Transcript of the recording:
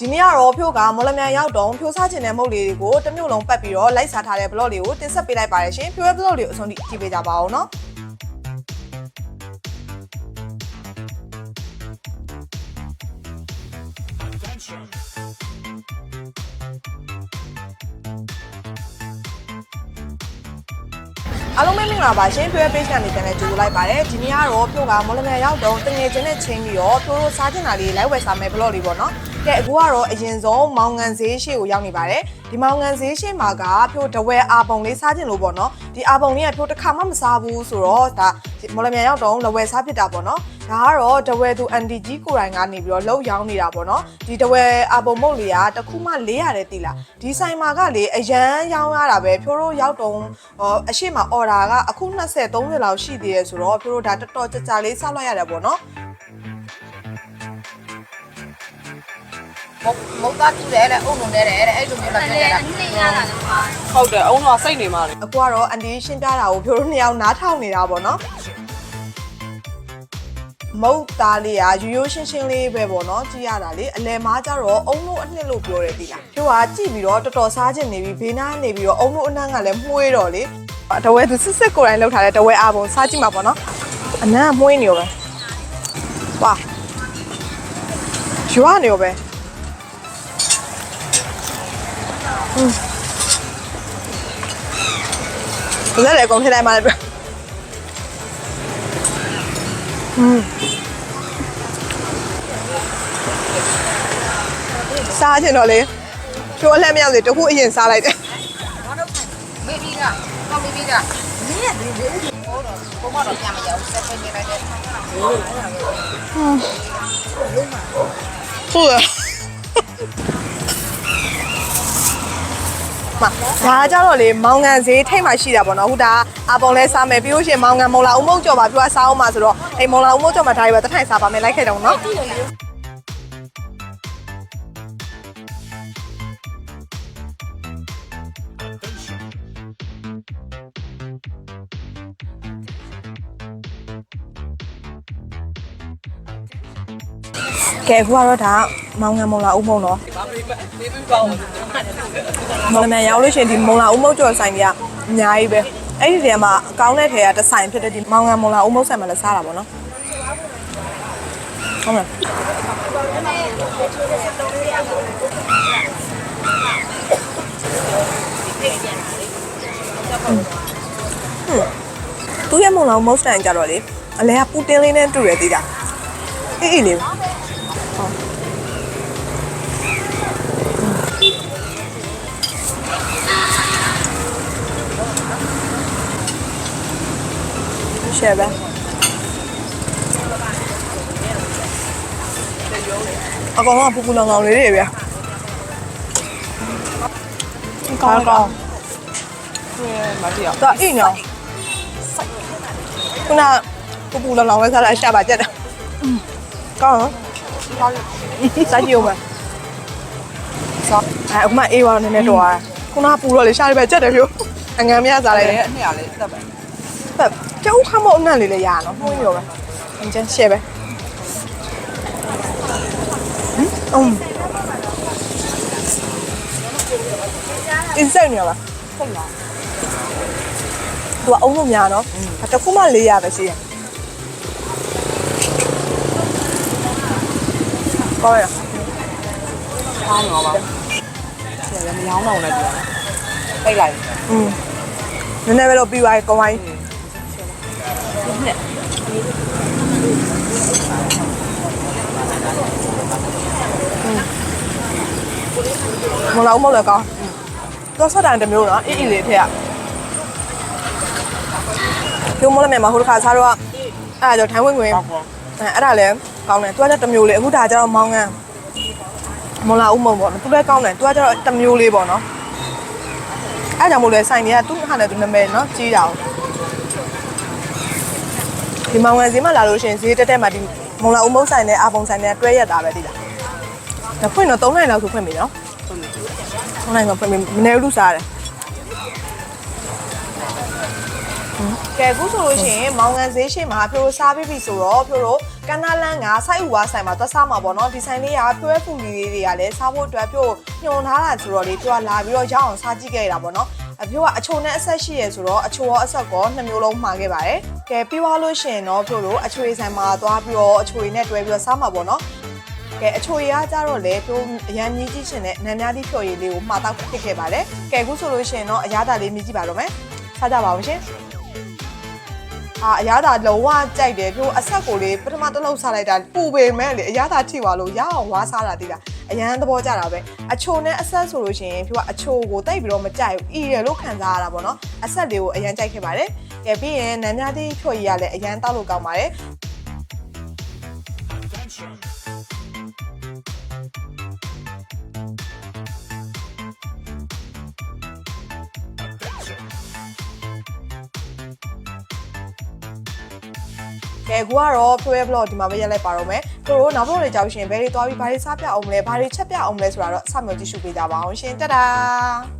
ဒီနေ့ကတော့ဖြိုးကမော်လမြိုင်ရောက်တော့ဖြိုးစားခြင်းတဲ့မုတ်လေးတွေကိုတစ်မျိုးလုံးပတ်ပြီးတော့လိုက်စားထားတဲ့ blog လေးကိုတင်ဆက်ပေးလိုက်ပါတယ်ရှင်ဖြိုးရဲ့ blog လေးကိုအဆုံးထိကြည့်ပေးကြပါဦးနော်အားလုံးပဲမင်္ဂလာပါရှင်ဖြိုးရဲ့ page ကနေပြန်လဲကြိုဆိုလိုက်ပါတယ်ဒီနေ့ကတော့ဖြိုးကမော်လမြိုင်ရောက်တော့တငယ်ချင်းနဲ့ချင်းပြီးတော့ဖြိုးတို့စားချင်တာလေးလိုက်ဝယ်စားမယ် blog လေးပေါ့နော် ကဲအခုကတော့အရင်ဆုံးမောင်ငံဈေးရှိကိုရောက်နေပါတယ်ဒီမောင်ငံဈေးရှိမှာကဖြိုးတဝဲအာပုံလေးစားချင်လို့ပေါ့နော်ဒီအာပုံလေးကဖြိုးတစ်ခါမှမစားဘူးဆိုတော့ဒါမော်လမြိုင်ရောက်တော့လဝဲစားဖြစ်တာပေါ့နော်ဒါကတော့တဝဲသူအန်တီကြီးကိုယ်တိုင်ကနေပြီးတော့လှုပ်ရောင်းနေတာပေါ့နော်ဒီတဝဲအာပုံမုတ်လေးကတစ်ခုမှ400တဲ့တီလားဒီဆိုင်မှာကလေအရန်ရောင်းရတာပဲဖြိုးတို့ရောက်တော့ဟောအရှိမအော်ဒါကအခု20 30လောက်ရှိသေးတယ်ဆိုတော့ဖြိုးတို့ဒါတော်တော်ကြာကြာလေးဆောက်လိုက်ရတယ်ပေါ့နော် မုတ်မုတ်သားတူတယ်တဲ့အုံလုံးနဲ့တဲ့အဲ့လိုမျိုးလာဖြစ်နေတာဟုတ်တယ်အုံတော့စိတ်နေမှလေအကူကတော့အန်တီရှင်းပြတာကိုဖြိုးတို့နှစ်ယောက်နားထောင်နေတာပေါ့နော်မုတ်သားလေးကရိုးရိုးရှင်းရှင်းလေးပဲပေါ့နော်ကြည့်ရတာလေအလဲမားကြတော့အုံလို့အနှစ်လို့ပြောတယ်ဒီလားဖြိုးကကြည့်ပြီးတော့တော်တော်စားချင်နေပြီဘေးနားနေပြီးတော့အုံလို့အနှမ်းကလည်းမှုေးတော့လေတဝဲသူစစ်စစ်ကိုယ်တိုင်လောက်ထားတဲ့တဝဲအားပုံစားကြည့်မှာပေါ့နော်အနမ်းကမှုေးနေရောပဲဝါရွာနေရောပဲ ဘယ်လဲအကုန်ထည့်လိုက်မှလည်းပြอืมစားချင်တော့လေချိုးအလှမ်းမရောက်လေတခုအရင်စားလိုက်တယ်ဘေဘီကဟောဘေဘီကမင်းရဲ့ဘေဘီဟောတော့ဘုမတော့ပြန်မရဘူးဆက်ဖက်နေလိုက်တယ်ဟုတ်ရ မဒါကြတော့လေမောင်ငံဈေးထိတ်မှရှိတာပေါ့နော်အခုဒါအပေါ်လဲစားမယ်ပြီးလို့ရှိရင်မောင်ငံမုံလာအုံမုတ်ကြော်ပါပြောစားအောင်ပါဆိုတော့အိမ်မုံလာအုံမုတ်ကြော်မှာဒါတွေပဲတစ်ထိုင်စားပါမယ်လိုက်ခဲ့တော့နော် ကဲအခုကတော့ဒါမောင်ငံမုံလာအုံမုံတော့ဘာမေးမမေးပြီးပါဦးမော်လမြိုင်ရောက်လို့ရှိရင်ဒီမုံလာဦးမုတ်ကျော်ဆိုင်ကြီးကအများကြီးပဲအဲ့ဒီတည်းမှာအကောင်းတဲ့ထဲကတစ်ဆိုင်ဖြစ်တဲ့ဒီမောင်ငံမုံလာဦးမုတ်ဆိုင်မှာလည်းစားတာပေါ့နော်ဟုတ်မလားသူ့ရဲ့မုံလာဦးမုတ်ဆိုင်ကြတော့လေအလဲကပူတင်လေးနဲ့တူတယ်တိတာအေးအေးလေး ရှယ်ပဲအကောင်ကပူပူလောင်လောင်လေးတွေဗျာကောင်းကောင်းမတိရဒါအိညာခုနပူပူလောင်လောင်ပဲစားလိုက်ရှာပါကြက်တယ်ကောင်းနော်စားကြည့်ဦးမယ်စားအဲအခုမှအေးပါနည်းနည်းတော့อ่ะခုနပူတော့လေရှာရပဲကြက်တယ်ဖြိုးအငံမရစားလိုက်တယ်အနှစ်ရလေးတက်ပဲ แบบจะอู้ข้ามโมนั่นเลยเลยยาเนาะไม่อยู่แบบมันจะเชียร์ไปอืมอินเซนเนี่ยปะใช่หรอตัวอุ้มเนี่ยเนาะแต่คู่มาเลยยาไปสิก็เลยข้ามเหรอปะเดี๋ยวเราไม่ย้อมเราเลยดีกว่าไปไหลอืมนั่นแหละเราปีไว้ก็ไว้ ဟုတ်လည်းကောင်းသူကဆက်တိုင်းတစ်မျိုးနော်အေးအေးလေးထည့်ရပြုံးမလို့မြန်မှာဟိုတစ်ခါစားတော့အဲ့ဒါကြောင့်ထိုင်းဝင်ဝင်ပေါက်ပေါက်အဲအဲ့ဒါလည်းကောင်းတယ်သူကလည်းတစ်မျိုးလေးအခုဒါကျတော့မောင်းငန်းမလာဦးမုံပေါ့နော်သူလည်းကောင်းတယ်သူကကျတော့တစ်မျိုးလေးပေါ့နော်အဲ့ကြောင့်မို့လဲဆိုင်တွေကသူ့ဟာနဲ့သူနာမည်နော်ကြီးတာအောင် ဒီမောင်ငန်းဈေးမှာလာလို့ရှိရင်ဈေးတက်တက်မှာဒီမုံလာဦးမုံဆိုင်နဲ့အာပုံဆိုင်နဲ့တွဲရက်တာပဲဒီလားဒါဖွင့်တော့3နိုင်လောက်ဆိုဖွင့်ပြီနော်3နိုင်တော့ဖွင့်ပြီမနေဘူးစားတယ်ကဲအခုဆိုလို့ရှိရင်မောင်ငံဈေးရှိမှာဖြိုးတို့စားပြီးပြီဆိုတော့ဖြိုးတို့ကန္နာလန်ကစိုက်ဥဝါဆိုင်မှာသွားစားမှာပေါ့နော်ဒီဆိုင်လေးကပြွဲဖူလီလေးတွေကလည်းစားဖို့အတွက်ပြို့ညွန်ထားတာဆိုတော့လေသူကလာပြီးတော့ရအောင်စားကြည့်ခဲ့တာပေါ့နော် အပြို့ကအချိုနဲ့အဆက်ရှိရဆိုတော့အချိုရောအဆက်ကောနှစ်မျိုးလုံးမှာခဲ့ပါတယ်ကဲပြီးသွားလို့ရှိရင်တော့ပြို့တို့အချိုဆိုင်မှာသွားပြီးတော့အချိုနဲ့တွဲပြီးတော့စားမှာပေါ့နော်ကဲအချိုရကြတော့လေပြို့အရန်မြည်ကြည့်ရှင်နဲ့နန်းများသည့်ဖြော်ရည်လေးကိုမှာတောက်ဖြစ်ခဲ့ပါတယ်ကဲအခုဆိုလို့ရှိရင်တော့အရသာလေးမြည်ကြည့်ပါတော့မယ်စားကြပါဦးရှင်အာအရသာလုံးဝကြိုက်တယ်ပြောအဆက်ကိုလေးပထမတစ်လုံးစားလိုက်တာပူပေမဲ့လေအရသာထိပါလို့ရအောင်ဝါစားတာတည်တာ အရန်သဘောကျတာပဲအချိုနဲ့အဆက်ဆိုလို့ရှိရင်ပြောအချိုကိုတိတ်ပြီးတော့မကြိုက်ဘူးအီရလို့ခံစားရတာပေါ့နော်အဆက်လေးကိုအရန်ကြိုက်ခဲ့ပါတယ်ကဲပြီးရင်နန်းများသည့်ဖြော်ရည်ကလည်းအရန်တောက်လို့ကောင်းပါတယ် အခုကတော့ Pro Vlog ဒီမှာပဲရက်လိုက်ပါတော့မယ်တို့နောက်ဘက်တွေကြောက်ရှင်ဘယ်တွေသွားပြီးဘာတွေစားပြအောင်မလဲဘာတွေချက်ပြအောင်မလဲဆိုတာတော့စမျိုးကြည့်ရှုပေးကြပါအောင်ရှင်တဒါ